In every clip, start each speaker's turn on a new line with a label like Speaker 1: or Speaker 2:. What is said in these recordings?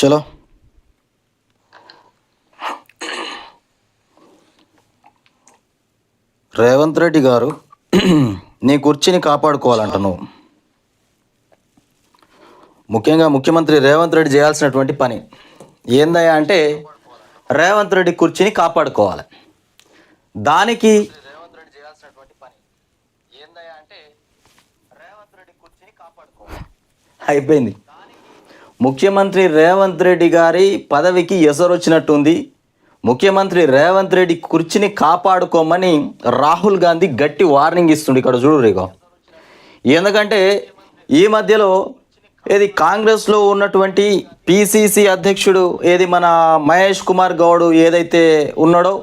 Speaker 1: चलो రేవంత్ రెడ్డి గారు నీ కుర్చీని కాపాడుకోవాలంట నువ్వు ముఖ్యంగా ముఖ్యమంత్రి రేవంత్ రెడ్డి చేయాల్సినటువంటి పని. ఏందయ్యా అంటే రేవంత్ రెడ్డి కుర్చీని కాపాడుకోవాలి. దానికి రేవంత్ రెడ్డి చేయాల్సినటువంటి పని ఏందయ్యా అంటే రేవంత్ రెడ్డి కుర్చీని కాపాడుకోవాలి అయిపోయింది. ముఖ్యమంత్రి రేవంత్ రెడ్డి గారి పదవికి ఎసరొచ్చినట్టుంది. ముఖ్యమంత్రి రేవంత్ రెడ్డి కుర్చీని కాపాడుకోమని రాహుల్ గాంధీ గట్టి వార్నింగ్ ఇస్తుండు ఇక్కడ చూడు రేగో ఎందుకంటే ఈ మధ్యలో ఏది కాంగ్రెస్లో ఉన్నటువంటి పిసిసి అధ్యక్షుడు ఏది మన మహేష్ కుమార్ గౌడ్ ఏదైతే ఉన్నాడో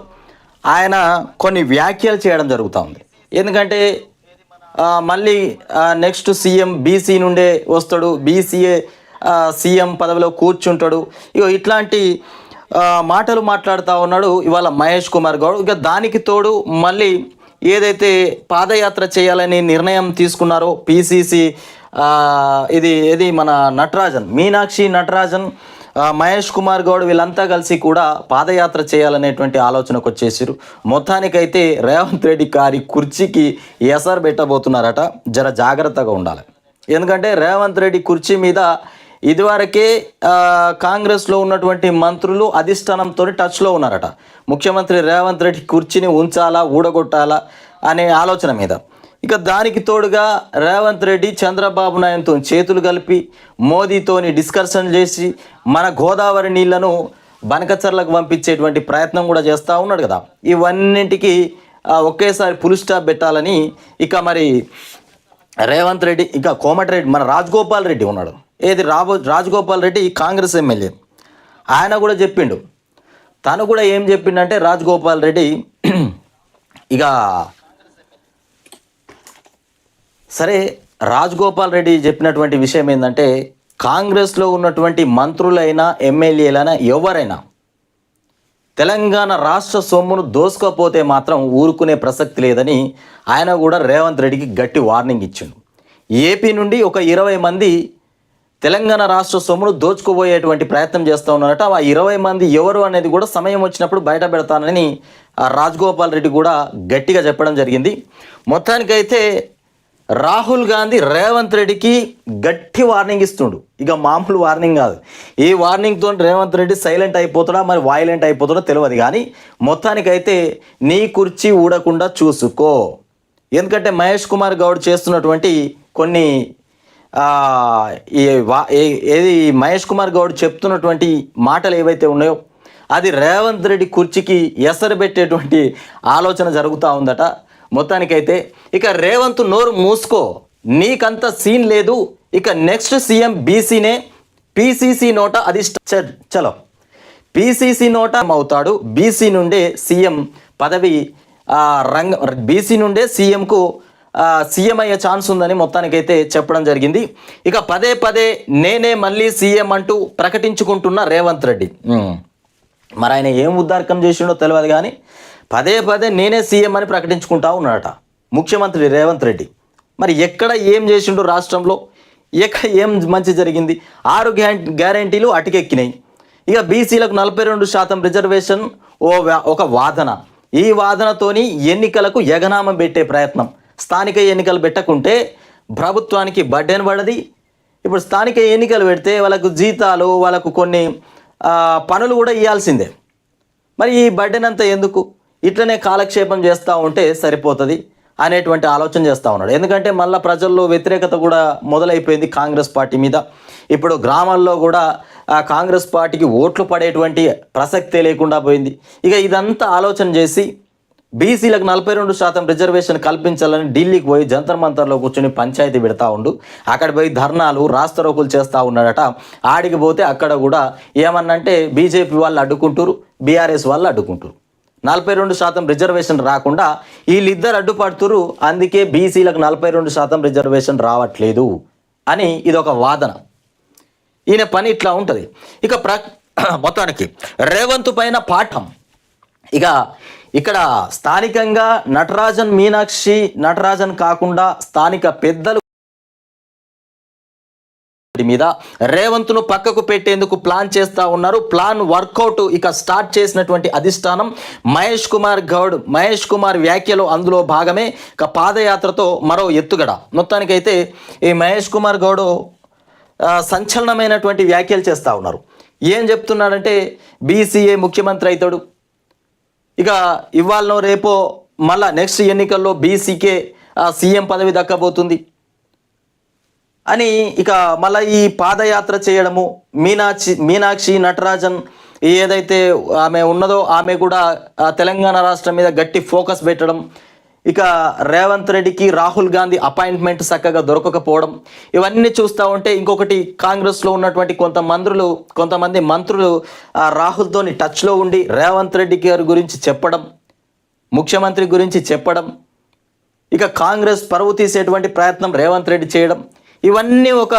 Speaker 1: ఆయన కొన్ని వ్యాఖ్యలు చేయడం జరుగుతూ ఉంది ఎందుకంటే మళ్ళీ నెక్స్ట్ సీఎం బీసీ నుండే వస్తాడు. బీసీఏ సీఎం పదవిలో కూర్చుంటాడు. ఇగో ఇట్లాంటి మాటలు మాట్లాడుతూ ఉన్నాడు ఇవాళ మహేష్ కుమార్ గౌడ్. ఇక దానికి తోడు మళ్ళీ ఏదైతే పాదయాత్ర చేయాలని నిర్ణయం తీసుకున్నారో పిసిసి ఇది ఇది మన నటరాజన్ మీనాక్షి నటరాజన్ మహేష్ కుమార్ గౌడ్ వీళ్ళంతా కలిసి కూడా పాదయాత్ర చేయాలనేటువంటి ఆలోచనకు వచ్చేసారు మొత్తానికైతే రేవంత్ రెడ్డి గారి కుర్చీకి ఎసరు పెట్టబోతున్నారట. జర జాగ్రత్తగా ఉండాలి. ఎందుకంటే రేవంత్ రెడ్డి కుర్చీ మీద ఇదివరకే కాంగ్రెస్లో ఉన్నటువంటి మంత్రులు అధిష్టానంతో టచ్లో ఉన్నారట. ముఖ్యమంత్రి రేవంత్ రెడ్డి కుర్చీని ఉంచాలా ఊడగొట్టాలా అనే ఆలోచన మీద. ఇక దానికి తోడుగా రేవంత్ రెడ్డి చంద్రబాబు నాయుడుతో చేతులు కలిపి మోదీతోని డిస్కషన్ చేసి మన గోదావరి నీళ్ళను బనకచర్లకు పంపించేటువంటి ప్రయత్నం కూడా చేస్తూ ఉన్నాడు కదా. ఇవన్నింటికి ఒకేసారి పులి స్టాప్ పెట్టాలని ఇక మరి రేవంత్ రెడ్డి ఇక కోమటిరెడ్డి మన రాజగోపాల్ రెడ్డి ఉన్నాడు. ఏది రాబో రాజగోపాల్ రెడ్డి కాంగ్రెస్ ఎమ్మెల్యే. ఆయన కూడా చెప్పిండు. తను కూడా ఏం చెప్పిండంటే రాజగోపాల్ రెడ్డి ఇక సరే రాజగోపాల్ రెడ్డి చెప్పినటువంటి విషయం ఏంటంటే కాంగ్రెస్లో ఉన్నటువంటి మంత్రులైనా ఎమ్మెల్యేలైనా ఎవరైనా తెలంగాణ రాష్ట్ర సొమ్మును దోసుకోపోతే మాత్రం ఊరుకునే ప్రసక్తి లేదని ఆయన కూడా రేవంత్ రెడ్డికి గట్టి వార్నింగ్ ఇచ్చిండు. ఏపీ నుండి ఒక ఇరవై మంది తెలంగాణ రాష్ట్ర సొమ్మును దోచుకోబోయేటువంటి ప్రయత్నం చేస్తూ ఉన్నారట. ఆ ఇరవై మంది ఎవరు అనేది కూడా సమయం వచ్చినప్పుడు బయట పెడతానని ఆ రాజగోపాల్ రెడ్డి కూడా గట్టిగా చెప్పడం జరిగింది. మొత్తానికైతే రాహుల్ గాంధీ రేవంత్ రెడ్డికి గట్టి వార్నింగ్ ఇస్తుండు. ఇక మామూలు వార్నింగ్ కాదు. ఈ వార్నింగ్తో రేవంత్ రెడ్డి సైలెంట్ అయిపోతాడా మరి వాయిలెంట్ అయిపోతాడో తెలియదు కానీ మొత్తానికైతే నీ కుర్చీ ఊడకుండా చూసుకో. ఎందుకంటే మహేష్ కుమార్ గౌడ్ చేస్తున్నటువంటి కొన్ని ఏది మహేష్ కుమార్ గౌడ్ చెప్తున్నటువంటి మాటలు ఏవైతే ఉన్నాయో అది రేవంత్ రెడ్డి కుర్చీకి ఎసరు పెట్టేటువంటి ఆలోచన జరుగుతూ ఉందట. మొత్తానికైతే ఇక రేవంత్ నోరు మూసుకో నీకంత సీన్ లేదు. ఇక నెక్స్ట్ సీఎం బీసీనే పీసీసీ నోట అది చ- చలో. పీసీసీ నోట అవుతాడు. బీసీ నుండే సీఎం పదవి రంగ బీసీ నుండే సీఎంకు సీఎం అయ్యే ఛాన్స్ ఉందని మొత్తానికైతే చెప్పడం జరిగింది. ఇక పదే పదే నేనే మళ్ళీ సీఎం అంటూ ప్రకటించుకుంటున్న రేవంత్ రెడ్డి. మరి ఆయన ఏం ఉద్దార్కం చేసిండో తెలియదు కానీ పదే పదే నేనే సీఎం అని ప్రకటించుకుంటా ఉన్నాడట ముఖ్యమంత్రి రేవంత్ రెడ్డి. మరి ఎక్కడ ఏం చేసిండో రాష్ట్రంలో? ఎక్కడ ఏం మంచి జరిగింది? ఆరు గ్యారెంటీ గ్యారంటీలు అటుకెక్కినాయి. ఇక బీసీలకు నలభై రెండు శాతం రిజర్వేషన్ ఓ ఒక వాదన. ఈ వాదనతోని ఎన్నికలకు ఎగనామం పెట్టే ప్రయత్నం. స్థానిక ఎన్నికలు పెట్టకుంటే ప్రభుత్వానికి బడ్డెన్ పడది. ఇప్పుడు స్థానిక ఎన్నికలు పెడితే వాళ్ళకు జీతాలు వాళ్ళకు కొన్ని పనులు కూడా ఇవ్వాల్సిందే మరి ఈ బడ్డెన్ అంతా ఎందుకు? ఇట్లనే కాలక్షేపం చేస్తూ ఉంటే సరిపోతుంది అనేటువంటి ఆలోచన చేస్తూ ఉన్నాడు. ఎందుకంటే మళ్ళీ ప్రజల్లో వ్యతిరేకత కూడా మొదలైపోయింది కాంగ్రెస్ పార్టీ మీద. ఇప్పుడు గ్రామాల్లో కూడా కాంగ్రెస్ పార్టీకి ఓట్లు పడేటువంటి ప్రసక్తే లేకుండా పోయింది. ఇక ఇదంతా ఆలోచన చేసి బీసీలకు నలభై రెండు శాతం రిజర్వేషన్ కల్పించాలని ఢిల్లీకి పోయి జంతర్ మంతర్లో కూర్చొని పంచాయతీ పెడతా ఉండు. అక్కడ పోయి ధర్నాలు రాస్తరోకులు చేస్తూ ఉన్నాడట. ఆడికి పోతే అక్కడ కూడా ఏమన్నంటే బీజేపీ వాళ్ళు అడ్డుకుంటారు బీఆర్ఎస్ వాళ్ళు అడ్డుకుంటారు నలభై రెండు శాతం రిజర్వేషన్ రాకుండా వీళ్ళిద్దరు అడ్డుపడుతురు అందుకే బీసీలకు నలభై రెండు శాతం రిజర్వేషన్ రావట్లేదు అని ఇదొక వాదన. ఈయన పని ఇట్లా ఉంటుంది. ఇక ప్ర మొత్తానికి రేవంత్ పైన పాఠం. ఇక ఇక్కడ స్థానికంగా నటరాజన్ మీనాక్షి నటరాజన్ కాకుండా స్థానిక పెద్దలు మీద రేవంత్ను పక్కకు పెట్టేందుకు ప్లాన్ చేస్తూ ఉన్నారు. ప్లాన్ వర్కౌట్ ఇక స్టార్ట్ చేసినటువంటి అధిష్టానం మహేష్ కుమార్ గౌడ్ మహేష్ కుమార్ వ్యాఖ్యలు అందులో భాగమే ఇక పాదయాత్రతో మరో ఎత్తుగడ. మొత్తానికైతే ఈ మహేష్ కుమార్ గౌడ్ సంచలనమైనటువంటి వ్యాఖ్యలు చేస్తూ ఉన్నారు. ఏం చెప్తున్నాడంటే బీసీఏ ముఖ్యమంత్రి అవుతాడు. ఇక ఇవాళనో రేపో మళ్ళా నెక్స్ట్ ఎన్నికల్లో బీసీకే సీఎం పదవి దక్కబోతుంది. అని ఇక మళ్ళీ ఈ పాదయాత్ర చేయడము మీనాక్షి మీనాక్షి నటరాజన్ ఏదైతే ఆమె ఉన్నదో ఆమె కూడా తెలంగాణ రాష్ట్రం మీద గట్టి ఫోకస్ పెట్టడం ఇక రేవంత్ రెడ్డికి రాహుల్ గాంధీ అపాయింట్మెంట్ చక్కగా దొరకకపోవడం ఇవన్నీ చూస్తూ ఉంటే ఇంకొకటి కాంగ్రెస్లో ఉన్నటువంటి కొంత మంత్రులు కొంతమంది మంత్రులు రాహుల్తోని టచ్లో ఉండి రేవంత్ రెడ్డి గారి గురించి చెప్పడం ముఖ్యమంత్రి గురించి చెప్పడం ఇక కాంగ్రెస్ పరువు తీసేటువంటి ప్రయత్నం రేవంత్ రెడ్డి చేయడం ఇవన్నీ ఒక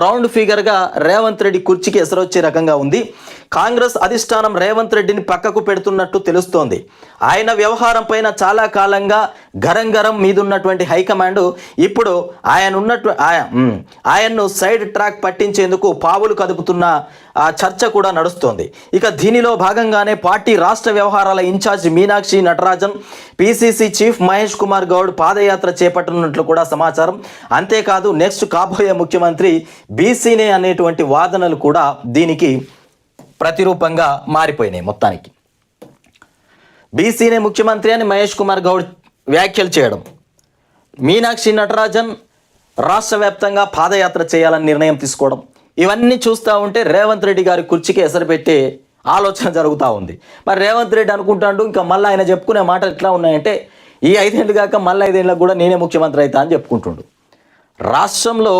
Speaker 1: రౌండ్ ఫిగర్గా రేవంత్ రెడ్డి కుర్చీకి ఎసరొచ్చే రకంగా ఉంది. కాంగ్రెస్ అధిష్టానం రేవంత్ రెడ్డిని పక్కకు పెడుతున్నట్టు తెలుస్తోంది. ఆయన వ్యవహారం పైన చాలా కాలంగా గరం గరం మీదున్నటువంటి హైకమాండ్ ఇప్పుడు ఆయన ఉన్నట్టు ఆయ- ఆయన్ను సైడ్ ట్రాక్ పట్టించేందుకు పావులు కదుపుతున్న ఆ చర్చ కూడా నడుస్తోంది. ఇక దీనిలో భాగంగానే పార్టీ రాష్ట్ర వ్యవహారాల incharge Meenakshi Natarajan PCC chief Mahesh Kumar Goud పాదయాత్ర చేపట్టనున్నట్లు కూడా సమాచారం. అంతేకాదు నెక్స్ట్ కాబోయే ముఖ్యమంత్రి బీసీనే అనేటువంటి వాదనలు కూడా దీనికి ప్రతిరూపంగా మారిపోయినాయి మొత్తానికి. బీసీనే ముఖ్యమంత్రి అని మహేష్ కుమార్ గౌడ్ వ్యాఖ్యలు చేయడం. మీనాక్షి నటరాజన్ రాష్ట్ర వ్యాప్తంగా పాదయాత్ర చేయాలని నిర్ణయం తీసుకోవడం. ఇవన్నీ చూస్తూ ఉంటే రేవంత్ రెడ్డి గారి కుర్చీకి ఎసరు పెట్టే ఆలోచన జరుగుతూ ఉంది. మరి రేవంత్ రెడ్డి అనుకుంటాడు ఇంకా మళ్ళీ ఆయన చెప్పుకునే మాటలు ఎట్లా ఉన్నాయంటే ఈ ఐదేళ్ళు కాక మళ్ళీ ఐదేళ్ళకు కూడా నేనే ముఖ్యమంత్రి అవుతా అని చెప్పుకుంటుండు. రాష్ట్రంలో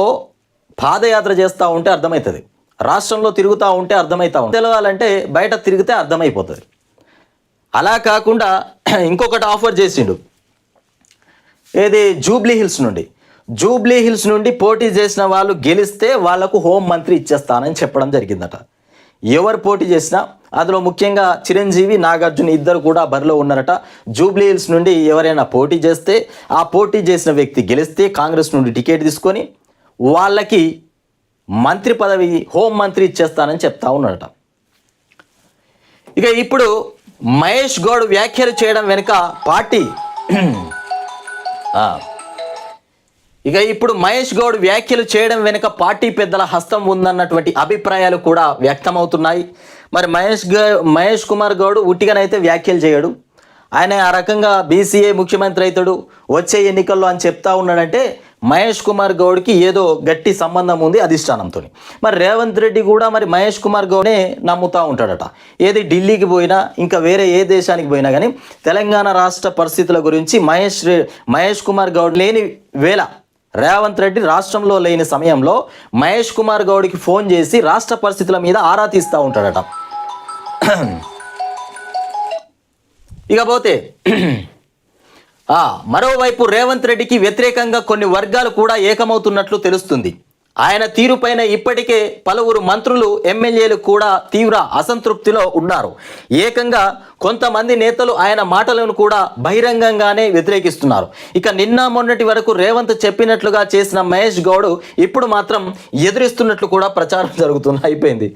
Speaker 1: పాదయాత్ర చేస్తూ ఉంటే అర్థమవుతుంది. రాష్ట్రంలో తిరుగుతూ ఉంటే అర్థమవుతా ఉంటుంది తెలవాలంటే బయట తిరిగితే అర్థమైపోతుంది. అలా కాకుండా ఇంకొకటి ఆఫర్ చేసిండు. ఏది? జూబ్లీ హిల్స్ నుండి. జూబ్లీ హిల్స్ నుండి పోటీ చేసిన వాళ్ళు గెలిస్తే వాళ్ళకు హోం మంత్రి ఇచ్చేస్తానని చెప్పడం జరిగిందట. ఎవరు పోటీ చేసినా? అందులో ముఖ్యంగా చిరంజీవి నాగార్జున ఇద్దరు కూడా బరిలో ఉన్నారట. జూబ్లీ హిల్స్ నుండి ఎవరైనా పోటీ చేస్తే ఆ పోటీ చేసిన వ్యక్తి గెలిస్తే కాంగ్రెస్ నుండి టికెట్ తీసుకొని వాళ్ళకి మంత్రి పదవి హోం మంత్రి ఇచ్చేస్తానని చెప్తా ఉన్నాడట. ఇక ఇప్పుడు మహేష్ గౌడ్ వ్యాఖ్యలు చేయడం వెనుక పార్టీ ఇక ఇప్పుడు మహేష్ గౌడ్ వ్యాఖ్యలు చేయడం వెనుక పార్టీ పెద్దల హస్తం ఉందన్నటువంటి అభిప్రాయాలు కూడా వ్యక్తమవుతున్నాయి. మరి మహేష్ గౌ మహేష్ కుమార్ గౌడ్ ఉట్టిగానైతే వ్యాఖ్యలు చేయడు. ఆయన ఆ రకంగా బీసీఏ ముఖ్యమంత్రి అవుతాడు. వచ్చే ఎన్నికల్లో అని చెప్తా ఉన్నాడంటే మహేష్ కుమార్ గౌడ్కి ఏదో గట్టి సంబంధం ఉంది అధిష్టానంతో మరి రేవంత్ రెడ్డి కూడా మరి మహేష్ కుమార్ గౌడ్నే నమ్ముతూ ఉంటాడట. ఏది ఢిల్లీకి పోయినా ఇంకా వేరే ఏ దేశానికి పోయినా కానీ తెలంగాణ రాష్ట్ర పరిస్థితుల గురించి మహేష్ మహేష్ కుమార్ గౌడ్ లేని వేళ రేవంత్ రెడ్డి రాష్ట్రంలో లేని సమయంలో మహేష్ కుమార్ గౌడ్కి ఫోన్ చేసి రాష్ట్ర పరిస్థితుల మీద ఆరా తీస్తూ ఉంటాడట. ఇకపోతే మరోవైపు రేవంత్ రెడ్డికి వ్యతిరేకంగా కొన్ని వర్గాలు కూడా ఏకమవుతున్నట్లు తెలుస్తుంది. ఆయన తీరుపైన ఇప్పటికే పలువురు మంత్రులు ఎమ్మెల్యేలు కూడా తీవ్ర అసంతృప్తిలో ఉన్నారు. ఏకంగా కొంతమంది నేతలు ఆయన మాటలను కూడా బహిరంగంగానే వ్యతిరేకిస్తున్నారు. ఇక నిన్న మొన్నటి వరకు రేవంత్ చెప్పినట్లుగా చేసిన మహేష్ గౌడ్ ఇప్పుడు మాత్రం ఎదురిస్తున్నట్లు కూడా ప్రచారం జరుగుతుంది అయిపోయింది.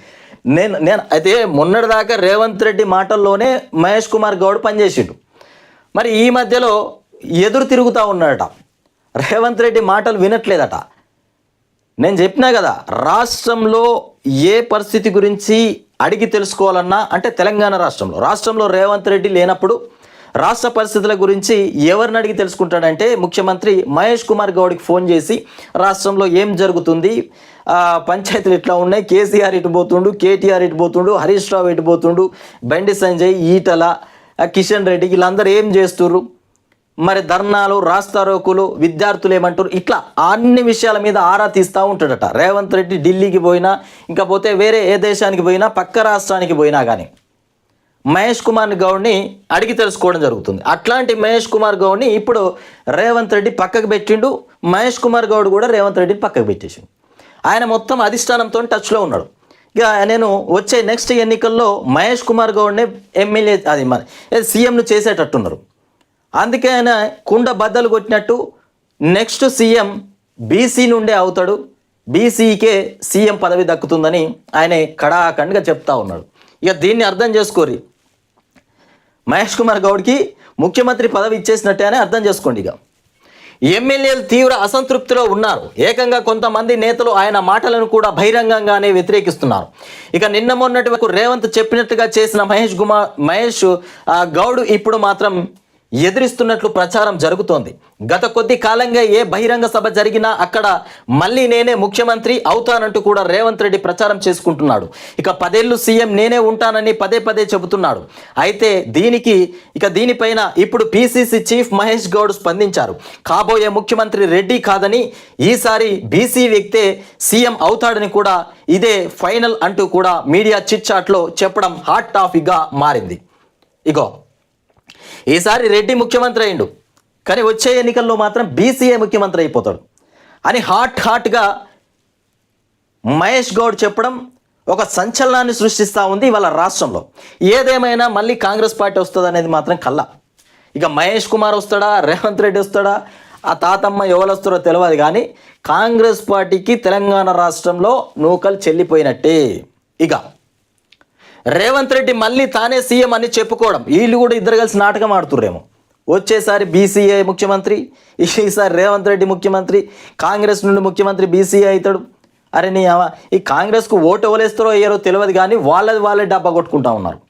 Speaker 1: నేను నేను అయితే మొన్నటిదాకా రేవంత్ రెడ్డి మాటల్లోనే మహేష్ కుమార్ గౌడ్ పనిచేసిండు. మరి ఈ మధ్యలో ఎదురు తిరుగుతూ ఉన్నాడట. రేవంత్ రెడ్డి మాటలు వినట్లేదట. నేను చెప్పినా కదా రాష్ట్రంలో ఏ పరిస్థితి గురించి అడిగి తెలుసుకోవాలన్నా అంటే తెలంగాణ రాష్ట్రంలో రాష్ట్రంలో రేవంత్ రెడ్డి లేనప్పుడు రాష్ట్ర పరిస్థితుల గురించి ఎవరిని అడిగి తెలుసుకుంటాడంటే ముఖ్యమంత్రి మహేష్ కుమార్ గౌడ్కి ఫోన్ చేసి రాష్ట్రంలో ఏం జరుగుతుంది? పంచాయతీలు ఇట్లా ఉన్నాయి? కేసీఆర్ ఇటు పోతుండు? కేటీఆర్ ఇటు పోతుండు? హరీష్ రావు ఇటు పోతుండు? బండి సంజయ్ ఈటల కిషన్ రెడ్డి వీళ్ళందరూ ఏం చేస్తుర్రు? మరి ధర్నాలు రాస్తారోకులు విద్యార్థులు ఏమంటారు ఇట్లా అన్ని విషయాల మీద ఆరా తీస్తూ ఉంటాడట. రేవంత్ రెడ్డి ఢిల్లీకి పోయినా ఇంకా పోతే వేరే ఏ దేశానికి పోయినా పక్క రాష్ట్రానికి పోయినా కానీ మహేష్ కుమార్ గౌడ్ని అడిగి తెలుసుకోవడం జరుగుతుంది. అట్లాంటి మహేష్ కుమార్ గౌడ్ని ఇప్పుడు రేవంత్ రెడ్డి పక్కకు పెట్టిండు. మహేష్ కుమార్ గౌడ్ కూడా రేవంత్ రెడ్డిని పక్కకు పెట్టేసిండు. ఆయన మొత్తం అధిష్టానంతో టచ్లో ఉన్నాడు. ఇక నేను వచ్చే నెక్స్ట్ ఎన్నికల్లో మహేష్ కుమార్ గౌడ్ని ఎమ్మెల్యే అది మరి సీఎంను చేసేటట్టున్నారు. అందుకే ఆయన కుండ బద్దలు కొట్టినట్టు నెక్స్ట్ సీఎం బీసీ నుండే అవుతాడు. బీసీకే సీఎం పదవి దక్కుతుందని ఆయన కడాఖండ్గా చెప్తా ఉన్నాడు. ఇక దీన్ని అర్థం చేసుకోరి. మహేష్ కుమార్ గౌడ్కి ముఖ్యమంత్రి పదవి ఇచ్చేసినట్టే అని అర్థం చేసుకోండి ఇక. ఎమ్మెల్యేలు తీవ్ర అసంతృప్తిలో ఉన్నారు. ఏకంగా కొంతమంది నేతలు ఆయన మాటలను కూడా బహిరంగంగానే వ్యతిరేకిస్తున్నారు. ఇక నిన్న మొన్నటి వరకు రేవంత్ చెప్పినట్టుగా చేసిన మహేష్ కుమార్ మహేష్ గౌడ్ ఇప్పుడు మాత్రం ఎదిరిస్తున్నట్లు ప్రచారం జరుగుతోంది. గత కొద్ది కాలంగా ఏ బహిరంగ సభ జరిగినా అక్కడ మళ్ళీ నేనే ముఖ్యమంత్రి అవుతానంటూ కూడా రేవంత్ రెడ్డి ప్రచారం చేసుకుంటున్నాడు. ఇక పదేళ్ళు సీఎం నేనే ఉంటానని పదే పదే చెబుతున్నాడు. అయితే దీనికి ఇక దీనిపైన ఇప్పుడు పిసిసి చీఫ్ మహేష్ గౌడ్ స్పందించారు. కాబోయే ముఖ్యమంత్రి రెడ్డి కాదని ఈసారి బీసీ వ్యక్తే సీఎం అవుతాడని కూడా ఇదే ఫైనల్ అంటూ కూడా మీడియా చిట్ చాట్లో చెప్పడం హాట్ టాపిక్గా మారింది. ఇగో ఈసారి రెడ్డి ముఖ్యమంత్రి అయిండు కానీ వచ్చే ఎన్నికల్లో మాత్రం బీసీఏ ముఖ్యమంత్రి అయిపోతాడు. అని హాట్ హాట్గా మహేష్ గౌడ్ చెప్పడం ఒక సంచలనాన్ని సృష్టిస్తూ ఉంది ఇవాళ రాష్ట్రంలో. ఏదేమైనా మళ్ళీ కాంగ్రెస్ పార్టీ వస్తుంది అనేది మాత్రం కల్లా ఇక మహేష్ కుమార్ వస్తాడా? రేవంత్ రెడ్డి వస్తాడా? ఆ తాతమ్మ ఎవరు వస్తారో తెలియదు కానీ కాంగ్రెస్ పార్టీకి తెలంగాణ రాష్ట్రంలో నూకలు చెల్లిపోయినట్టే. ఇక రేవంత్ రెడ్డి మళ్ళీ తానే సీఎం అని చెప్పుకోవడం. వీళ్ళు కూడా ఇద్దరు కలిసి నాటకం ఆడుతుర్రేమో. వచ్చేసారి బీసీఏ ముఖ్యమంత్రి ఈసారి రేవంత్ రెడ్డి ముఖ్యమంత్రి కాంగ్రెస్ నుండి ముఖ్యమంత్రి బీసీఏ అవుతాడు. అరే నీ ఈ కాంగ్రెస్కు ఓటు ఎవరేస్తారో అయ్యారో తెలియదు కానీ వాళ్ళది వాళ్ళే డబ్బా కొట్టుకుంటా ఉన్నారు.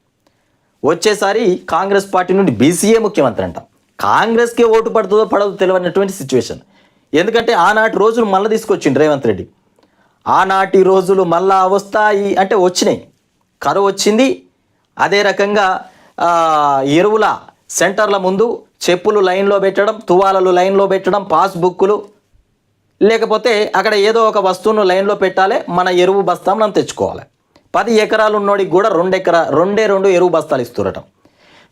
Speaker 1: వచ్చేసారి కాంగ్రెస్ పార్టీ నుండి బీసీఏ ముఖ్యమంత్రి అంట. కాంగ్రెస్కే ఓటు పడుతుందో పడదో తెలియనటువంటి సిచ్యువేషన్. ఎందుకంటే ఆనాటి రోజులు మళ్ళీ తీసుకొచ్చిండు రేవంత్ రెడ్డి. ఆనాటి రోజులు మళ్ళా వస్తాయి అంటే వచ్చినాయి. కరువు వచ్చింది. అదే రకంగా ఎరువుల సెంటర్ల ముందు చెప్పులు లైన్లో పెట్టడం తువాలలు లైన్లో పెట్టడం పాస్బుక్లు లేకపోతే అక్కడ ఏదో ఒక వస్తువును లైన్లో పెట్టాలి మన ఎరువు బస్తా మనం తెచ్చుకోవాలి. పది ఎకరాలు ఉన్నోడికి కూడా రెండు ఎకరా రెండే రెండు ఎరువు బస్తాలు ఇస్తుండటం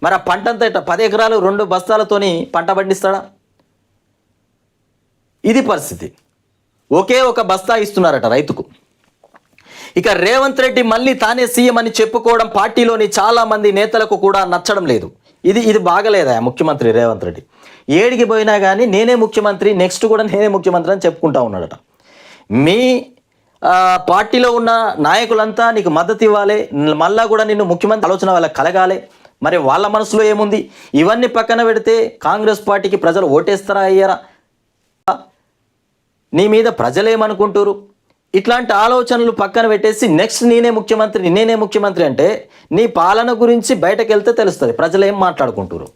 Speaker 1: మరి ఆ పంట అంతా పది ఎకరాలు రెండు బస్తాలతోని పంట పండిస్తాడా? ఇది పరిస్థితి. ఒకే ఒక బస్తా ఇస్తున్నారట రైతుకు. ఇక రేవంత్ రెడ్డి మళ్ళీ తానే సీఎం అని చెప్పుకోవడం పార్టీలోని చాలా మంది నేతలకు కూడా నచ్చడం లేదు. ఇది ఇది బాగలేదా ముఖ్యమంత్రి రేవంత్ రెడ్డి? ఏడికి పోయినా కానీ నేనే ముఖ్యమంత్రి నెక్స్ట్ కూడా నేనే ముఖ్యమంత్రి అని చెప్పుకుంటా ఉన్నాడట. మీ పార్టీలో ఉన్న నాయకులంతా నీకు మద్దతు ఇవ్వాలి మళ్ళా కూడా నిన్ను ముఖ్యమంత్రి ఆలోచన వాళ్ళకి కలగాలి. మరి వాళ్ళ మనసులో ఏముంది? ఇవన్నీ పక్కన పెడితే కాంగ్రెస్ పార్టీకి ప్రజలు ఓటేస్తారా అయ్యారా? నీ మీద ప్రజలేమనుకుంటారు ఇట్లాంటి ఆలోచనలు పక్కన పెట్టేసి నెక్స్ట్ నేనే ముఖ్యమంత్రి నేనే ముఖ్యమంత్రి అంటే నీ పాలన గురించి బయటకు వెళ్తే తెలుస్తుంది. ప్రజలు ఏం మాట్లాడుకుంటారు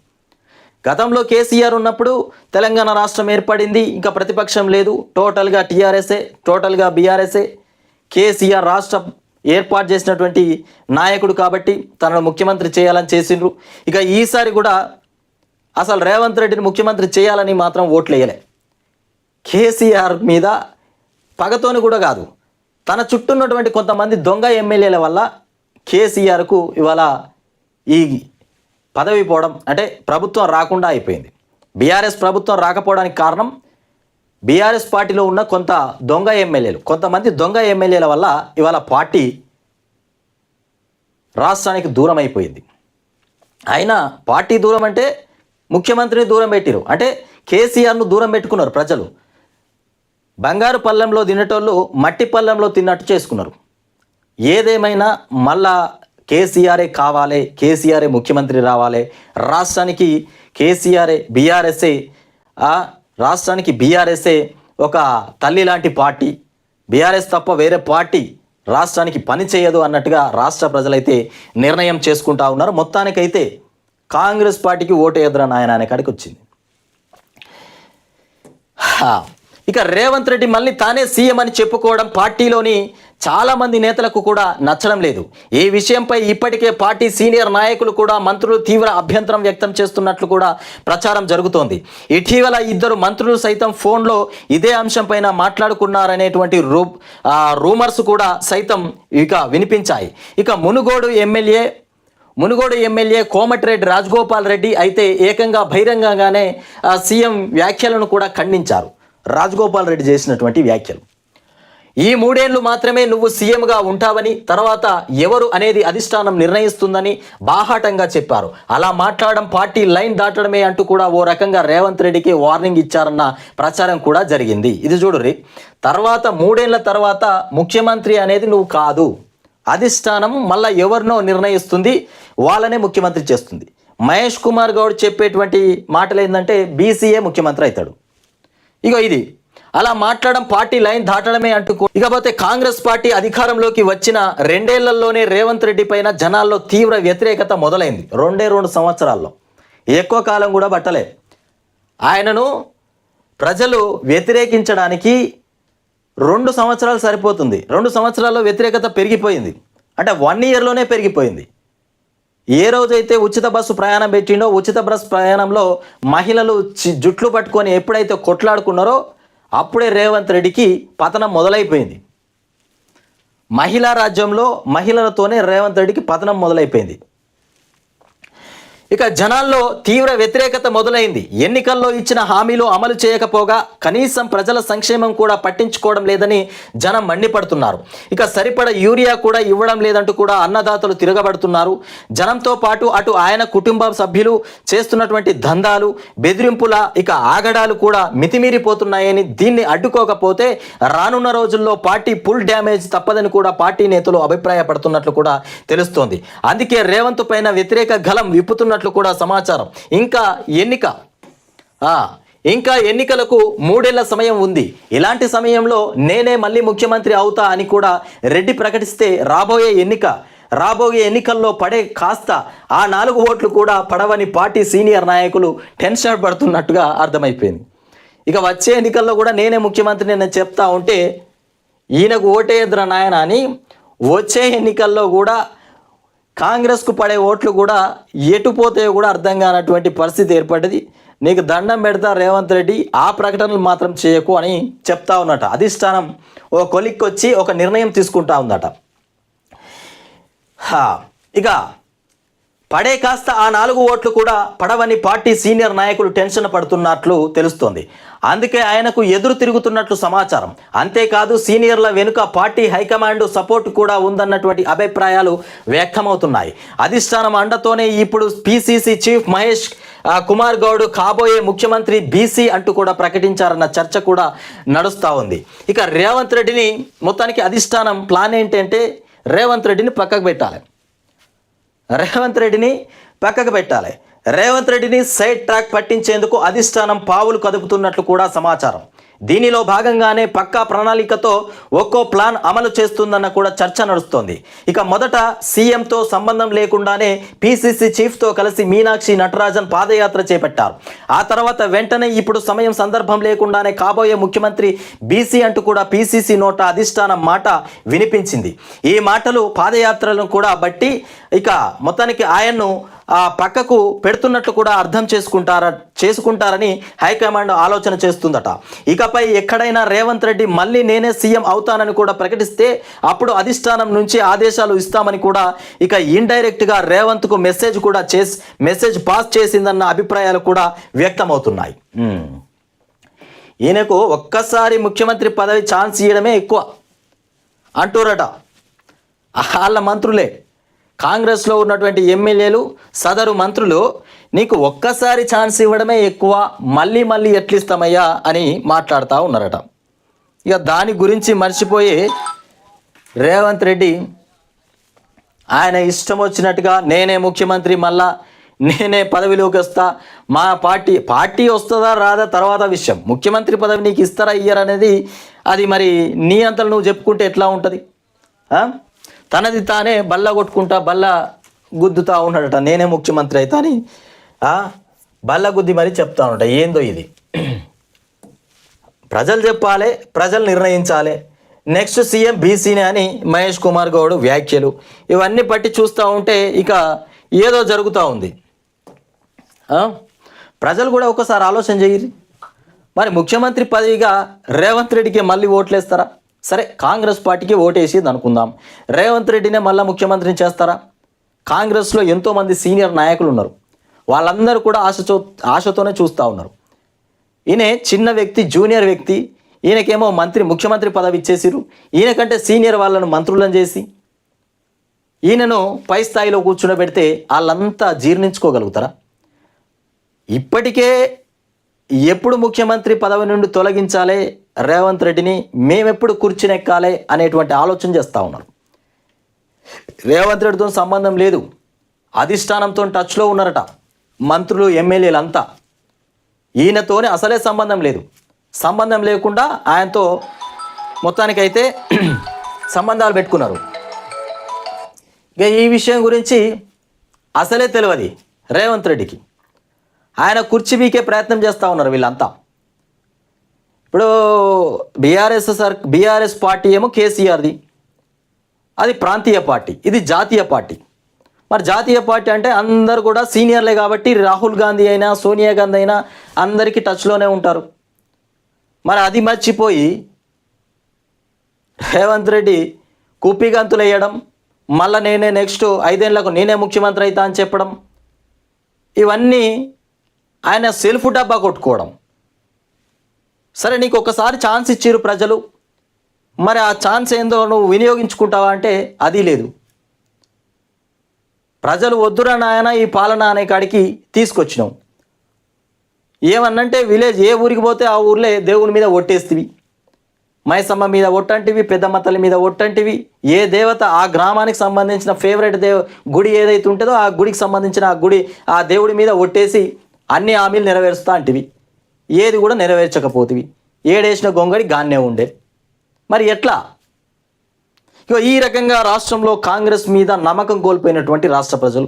Speaker 1: గతంలో కేసీఆర్ ఉన్నప్పుడు తెలంగాణ రాష్ట్రం ఏర్పడింది ఇంకా ప్రతిపక్షం లేదు. టోటల్గా టీఆర్ఎస్ఏ టోటల్గా బీఆర్ఎస్ఏ. కేసీఆర్ రాష్ట్రం ఏర్పాటు చేసినటువంటి నాయకుడు కాబట్టి తనను ముఖ్యమంత్రి చేయాలని చేసిండ్రు. ఇక ఈసారి కూడా అసలు రేవంత్ రెడ్డిని ముఖ్యమంత్రి చేయాలని మాత్రం ఓట్లు వేయలే కేసీఆర్ మీద పగతోని కూడా కాదు. తన చుట్టూ ఉన్నటువంటి కొంతమంది దొంగ ఎమ్మెల్యేల వల్ల కేసీఆర్కు ఇవాళ ఈ పదవి పోవడం అంటే ప్రభుత్వం రాకుండా అయిపోయింది. బీఆర్ఎస్ ప్రభుత్వం రాకపోవడానికి కారణం బీఆర్ఎస్ పార్టీలో ఉన్న కొంత దొంగ ఎమ్మెల్యేలు. కొంతమంది దొంగ ఎమ్మెల్యేల వల్ల ఇవాళ పార్టీ రాష్ట్రానికి దూరం అయిపోయింది అయినా పార్టీ దూరం అంటే ముఖ్యమంత్రిని దూరం పెట్టిరు. అంటే కేసీఆర్ను దూరం పెట్టుకున్నారు ప్రజలు. బంగారు పళ్ళెంలో తినేటోళ్ళు మట్టి పళ్ళెంలో తిన్నట్టు చేసుకున్నారు. ఏదేమైనా మళ్ళా కేసీఆరే కావాలి కేసీఆరే ముఖ్యమంత్రి రావాలి రాష్ట్రానికి కేసీఆరే బీఆర్ఎస్ఏ రాష్ట్రానికి బీఆర్ఎస్ఏ ఒక తల్లి లాంటి పార్టీ బీఆర్ఎస్ తప్ప వేరే పార్టీ రాష్ట్రానికి పని చేయదు అన్నట్టుగా రాష్ట్ర ప్రజలైతే నిర్ణయం చేసుకుంటా ఉన్నారు. మొత్తానికైతే కాంగ్రెస్ పార్టీకి ఓటు ఎదురా ఆయన అనే కాడికి వచ్చింది. ఇక రేవంత్ రెడ్డి మళ్ళీ తానే సీఎం అని చెప్పుకోవడం పార్టీలోని చాలామంది నేతలకు కూడా నచ్చడం లేదు. ఈ విషయంపై ఇప్పటికే పార్టీ సీనియర్ నాయకులు కూడా మంత్రులు తీవ్ర అభ్యంతరం వ్యక్తం చేస్తున్నట్లు కూడా ప్రచారం జరుగుతోంది. ఇటీవల ఇద్దరు మంత్రులు సైతం ఫోన్లో ఇదే అంశంపైన మాట్లాడుకున్నారనేటువంటి రూ రూమర్స్ కూడా సైతం ఇక వినిపించాయి. ఇక మునుగోడు ఎమ్మెల్యే మునుగోడు ఎమ్మెల్యే కోమటిరెడ్డి రాజగోపాల్ రెడ్డి అయితే ఏకంగా బహిరంగంగానే ఆ, సీఎం వ్యాఖ్యలను కూడా ఖండించారు. రాజగోపాల్ రెడ్డి చేసినటువంటి వ్యాఖ్యలు. ఈ మూడేళ్ళు మాత్రమే నువ్వు సీఎంగా ఉంటావని తర్వాత ఎవరు అనేది అధిష్టానం నిర్ణయిస్తుందని బాహాటంగా చెప్పారు. అలా మాట్లాడడం పార్టీ లైన్ దాటడమే అంటూ కూడా ఓ రకంగా రేవంత్ రెడ్డికి వార్నింగ్ ఇచ్చారన్న ప్రచారం కూడా జరిగింది. ఇది చూడురి తర్వాత మూడేళ్ళ తర్వాత ముఖ్యమంత్రి అనేది నువ్వు కాదు. అధిష్టానం మళ్ళా ఎవరినో నిర్ణయిస్తుంది వాళ్ళనే ముఖ్యమంత్రి చేస్తుంది. మహేష్ కుమార్ గౌడ్ చెప్పేటువంటి మాటలు ఏంటంటే బీసీఏ ముఖ్యమంత్రి అవుతాడు. ఇగో ఇది. అలా మాట్లాడడం పార్టీ లైన్ దాటడమే అంటూ ఇకపోతే కాంగ్రెస్ పార్టీ అధికారంలోకి వచ్చిన రెండేళ్ళలోనే రేవంత్ రెడ్డి పైన జనాల్లో తీవ్ర వ్యతిరేకత మొదలైంది. రెండే రెండు సంవత్సరాల్లో. ఎక్కువ కాలం కూడా పట్టలే. ఆయనను ప్రజలు వ్యతిరేకించడానికి రెండు సంవత్సరాలు సరిపోతుంది. రెండు సంవత్సరాల్లో వ్యతిరేకత పెరిగిపోయింది. అంటే వన్ ఇయర్లోనే పెరిగిపోయింది. ఏ రోజైతే ఉచిత బస్సు ప్రయాణం పెట్టిండో ఉచిత బస్సు ప్రయాణంలో మహిళలు జుట్లు పట్టుకొని ఎప్పుడైతే కొట్లాడుకున్నారో అప్పుడే రేవంత్ రెడ్డికి పతనం మొదలైపోయింది. మహిళా రాజ్యంలో మహిళలతోనే రేవంత్ రెడ్డికి పతనం మొదలైపోయింది. ఇక జనాల్లో తీవ్ర వ్యతిరేకత మొదలైంది. ఎన్నికల్లో ఇచ్చిన హామీలు అమలు చేయకపోగా కనీసం ప్రజల సంక్షేమం కూడా పట్టించుకోవడం లేదని జనం మండిపడుతున్నారు. ఇక సరిపడ యూరియా కూడా ఇవ్వడం లేదంటూ కూడా అన్నదాతలు తిరగబడుతున్నారు. జనంతో పాటు అటు ఆయన కుటుంబ సభ్యులు చేస్తున్నటువంటి దందాలు బెదిరింపుల ఇక ఆగడాలు కూడా మితిమీరిపోతున్నాయని దీన్ని అడ్డుకోకపోతే రానున్న రోజుల్లో పార్టీ ఫుల్ డ్యామేజ్ తప్పదని కూడా పార్టీ నేతలు అభిప్రాయపడుతున్నట్లు కూడా తెలుస్తోంది. అందుకే రేవంత్ పైన వ్యతిరేక గలం విప్పుతున్నట్లు కూడా సమాచారం. ఇంకా ఎన్నిక. ఇంకా ఎన్నికలకు మూడేళ్ళ సమయం ఉంది. ఇలాంటి సమయంలో నేనే మళ్ళీ ముఖ్యమంత్రి అవుతా అని కూడా రెడ్డి ప్రకటిస్తే రాబోయే ఎన్నిక. రాబోయే ఎన్నికల్లో పడే కాస్త ఆ నాలుగు ఓట్లు కూడా పడవని పార్టీ సీనియర్ నాయకులు టెన్షన్ పడుతున్నట్టుగా అర్థమైపోయింది. ఇక వచ్చే ఎన్నికల్లో కూడా నేనే ముఖ్యమంత్రి నేను చెప్తా ఉంటే ఈయనకు ఓటేద్ర నాయన అని వచ్చే ఎన్నికల్లో కూడా కాంగ్రెస్కు పడే ఓట్లు కూడా ఎటు పోతాయో కూడా అర్థం కానటువంటి పరిస్థితి ఏర్పడ్డది. నీకు దండం పెడతా రేవంత్ రెడ్డి ఆ ప్రకటనలు మాత్రం చేయకు అని చెప్తా ఉన్నట. అధిష్టానం ఓ కొలిక్కొచ్చి ఒక నిర్ణయం తీసుకుంటా ఉందట. ఇక పడే కాస్త ఆ నాలుగు ఓట్లు కూడా పడవని పార్టీ సీనియర్ నాయకులు టెన్షన్ పడుతున్నట్లు తెలుస్తోంది. అందుకే ఆయనకు ఎదురు తిరుగుతున్నట్లు సమాచారం. అంతేకాదు సీనియర్ల వెనుక పార్టీ హైకమాండ్ సపోర్ట్ కూడా ఉందన్నటువంటి అభిప్రాయాలు వ్యక్తమవుతున్నాయి. అధిష్టానం అండతోనే ఇప్పుడు పిసిసి చీఫ్ మహేష్ కుమార్ గౌడ్ కాబోయే ముఖ్యమంత్రి బీసీ అంటూ కూడా ప్రకటించారన్న చర్చ కూడా నడుస్తూ ఉంది. ఇక రేవంత్ రెడ్డిని మొత్తానికి అధిష్టానం ప్లాన్ ఏంటంటే రేవంత్ రెడ్డిని పక్కకు పెట్టాలి. రేవంత్ రెడ్డిని పక్కకు పెట్టాలి. రేవంత్ రెడ్డిని సైడ్ ట్రాక్ పట్టించేందుకు అధిష్టానం పావులు కదుపుతున్నట్లు కూడా సమాచారం. దీనిలో భాగంగానే పక్కా ప్రణాళికతో ఒక్కో ప్లాన్ అమలు చేస్తుందన్న కూడా చర్చ నడుస్తోంది. ఇక మొదట సీఎంతో సంబంధం లేకుండానే పీసీసీ చీఫ్తో కలిసి మీనాక్షి నటరాజన్ పాదయాత్ర చేపట్టారు. ఆ తర్వాత వెంటనే ఇప్పుడు సమయం సందర్భం లేకుండానే కాబోయే ముఖ్యమంత్రి బీసీ అంటూ కూడా పీసీసీ నోట అధిష్టానం మాట వినిపించింది. ఈ మాటలు పాదయాత్రలను కూడా బట్టి ఇక మొత్తానికి ఆయన్ను పక్కకు పెడుతున్నట్లు కూడా అర్థం చేసుకుంటారా చేసుకుంటారని హైకమాండ్ ఆలోచన చేస్తుందట. ఇకపై ఎక్కడైనా రేవంత్ రెడ్డి మళ్ళీ నేనే సీఎం అవుతానని కూడా ప్రకటిస్తే అప్పుడు అధిష్టానం నుంచి ఆదేశాలు ఇస్తామని కూడా ఇక ఇండైరెక్ట్గా రేవంత్కు మెసేజ్ కూడా చేసి మెసేజ్ పాస్ చేసిందన్న అభిప్రాయాలు కూడా వ్యక్తమవుతున్నాయి. ఈయనకు ఒక్కసారి ముఖ్యమంత్రి పదవి ఛాన్స్ ఇవ్వడమే ఎక్కువ అంటూరట వాళ్ళ మంత్రులే. కాంగ్రెస్లో ఉన్నటువంటి ఎమ్మెల్యేలు సదరు మంత్రులు నీకు ఒక్కసారి ఛాన్స్ ఇవ్వడమే ఎక్కువ మళ్ళీ మళ్ళీ ఎట్లిస్తామయ్యా అని మాట్లాడుతూ ఉన్నారట. ఇక దాని గురించి మర్చిపోయి రేవంత్ రెడ్డి ఆయన ఇష్టం వచ్చినట్టుగా నేనే ముఖ్యమంత్రి మళ్ళా నేనే పదవిలోకి వస్తా మా పార్టీ పార్టీ వస్తుందా రాదా తర్వాత విషయం. ముఖ్యమంత్రి పదవి నీకు ఇస్తారా ఇయ్యరా అనేది అది మరి నీ అంతలు నువ్వు చెప్పుకుంటే ఎట్లా ఉంటుంది? తనది తానే బల్ల కొట్టుకుంటా బల్ల గుద్దుతా ఉన్నాడట. నేనే ముఖ్యమంత్రి అవుతా అని బల్ల గుద్ది మరి చెప్తా ఉంటా ఏందో ఇది? ప్రజలు చెప్పాలి ప్రజలు నిర్ణయించాలి. నెక్స్ట్ సీఎం బీసీనే అని మహేష్ కుమార్ గౌడ్ వ్యాఖ్యలు. ఇవన్నీ బట్టి చూస్తూ ఉంటే ఇక ఏదో జరుగుతూ ఉంది. ప్రజలు కూడా ఒకసారి ఆలోచన చేయరు మరి ముఖ్యమంత్రి పదవిగా రేవంత్ రెడ్డికి మళ్ళీ ఓట్లేస్తారా? సరే కాంగ్రెస్ పార్టీకి ఓటేసింది అనుకుందాం. రేవంత్ రెడ్డినే మళ్ళీ ముఖ్యమంత్రిని చేస్తారా? కాంగ్రెస్లో ఎంతోమంది సీనియర్ నాయకులు ఉన్నారు. వాళ్ళందరూ కూడా ఆశతో ఆశతోనే చూస్తూ ఉన్నారు. ఈయన చిన్న వ్యక్తి జూనియర్ వ్యక్తి. ఈయనకేమో మంత్రి ముఖ్యమంత్రి పదవి ఇచ్చేసిరు ఈయనకంటే సీనియర్ వాళ్ళను మంత్రులను చేసి ఈయనను పై స్థాయిలో కూర్చుండబెడితే వాళ్ళంతా జీర్ణించుకోగలుగుతారా? ఇప్పటికే ఎప్పుడు ముఖ్యమంత్రి పదవి నుండి తొలగించాలి? రేవంత్ రెడ్డిని మేమెప్పుడు కూర్చునెక్కాలి అనేటువంటి ఆలోచన చేస్తూ ఉన్నారు. రేవంత్ రెడ్డితో సంబంధం లేదు. అధిష్టానంతో టచ్లో ఉన్నారట. మంత్రులు ఎమ్మెల్యేలంతా. ఈయనతోనే అసలే సంబంధం లేదు. సంబంధం లేకుండా ఆయనతో మొత్తానికైతే సంబంధాలు పెట్టుకున్నారు. ఇక ఈ విషయం గురించి అసలే తెలియదు రేవంత్ రెడ్డికి. ఆయన కుర్చీ బీకే ప్రయత్నం చేస్తూ ఉన్నారు వీళ్ళంతా. ఇప్పుడు బీఆర్ఎస్ సర్ బీఆర్ఎస్ పార్టీ ఏమో కేసీఆర్ది. అది ప్రాంతీయ పార్టీ ఇది జాతీయ పార్టీ. మరి జాతీయ పార్టీ అంటే అందరు కూడా సీనియర్లే కాబట్టి రాహుల్ గాంధీ అయినా సోనియా గాంధీ అయినా అందరికీ టచ్లోనే ఉంటారు. మరి అది మర్చిపోయి రేవంత్ రెడ్డి కుప్పిగంతులు వేయడం మళ్ళీ నేనే నెక్స్ట్ ఐదేళ్ళకు నేనే ముఖ్యమంత్రి అవుతా అని చెప్పడం ఇవన్నీ ఆయన సెల్ఫ్ డబ్బా కొట్టుకోవడం. సరే నీకు ఒకసారి ఛాన్స్ ఇచ్చిర్రు ప్రజలు. మరి ఆ ఛాన్స్ ఏందో నువ్వు వినియోగించుకుంటావా అంటే అది లేదు. ప్రజలు వద్దురా నాయన ఈ పాలన అనే కాడికి తీసుకొచ్చినావు ఏమన్నంటే విలేజ్ ఏ ఊరికి పోతే ఆ ఊర్లే దేవుని మీద ఒట్టేస్తివి. మైసమ్మ మీద ఒట్టంటివి పెద్దమ్మ తల్లి మీద ఒట్టంటివి. ఏ దేవత ఆ గ్రామానికి సంబంధించిన ఫేవరెట్ దేవ గుడి ఏదైతే ఉంటుందో ఆ గుడికి సంబంధించిన ఆ గుడి ఆ దేవుడి మీద ఒట్టేసి అన్ని హామీలు నెరవేరుస్తా అంటివి. ఏది కూడా నెరవేర్చకపోతివి. ఏడేసిన గొంగడి గాన్నే ఉండే. మరి ఎట్లా? ఇక ఈ రకంగా రాష్ట్రంలో కాంగ్రెస్ మీద నమ్మకం కోల్పోయినటువంటి రాష్ట్ర ప్రజలు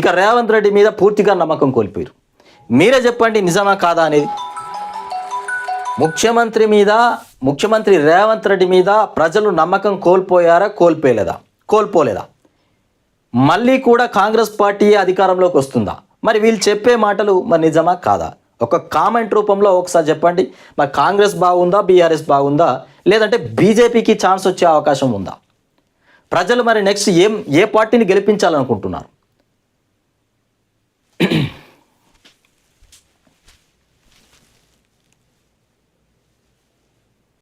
Speaker 1: ఇక రేవంత్ రెడ్డి మీద పూర్తిగా నమ్మకం కోల్పోయారు మీరే చెప్పండి నిజమా కాదా అనేది. ముఖ్యమంత్రి మీద ముఖ్యమంత్రి రేవంత్ రెడ్డి మీద ప్రజలు నమ్మకం కోల్పోయారా కోల్పోలేదా కోల్పోలేదా? మళ్ళీ కూడా కాంగ్రెస్ పార్టీ అధికారంలోకి వస్తుందా? మరి వీళ్ళు చెప్పే మాటలు మరి నిజమా కాదా? ఒక కామెంట్ రూపంలో ఒకసారి చెప్పండి. మరి కాంగ్రెస్ బాగుందా? బీఆర్ఎస్ బాగుందా? లేదంటే బీజేపీకి ఛాన్స్ వచ్చే అవకాశం ఉందా? ప్రజలు మరి నెక్స్ట్ ఏం ఏ పార్టీని గెలిపించాలనుకుంటున్నారు?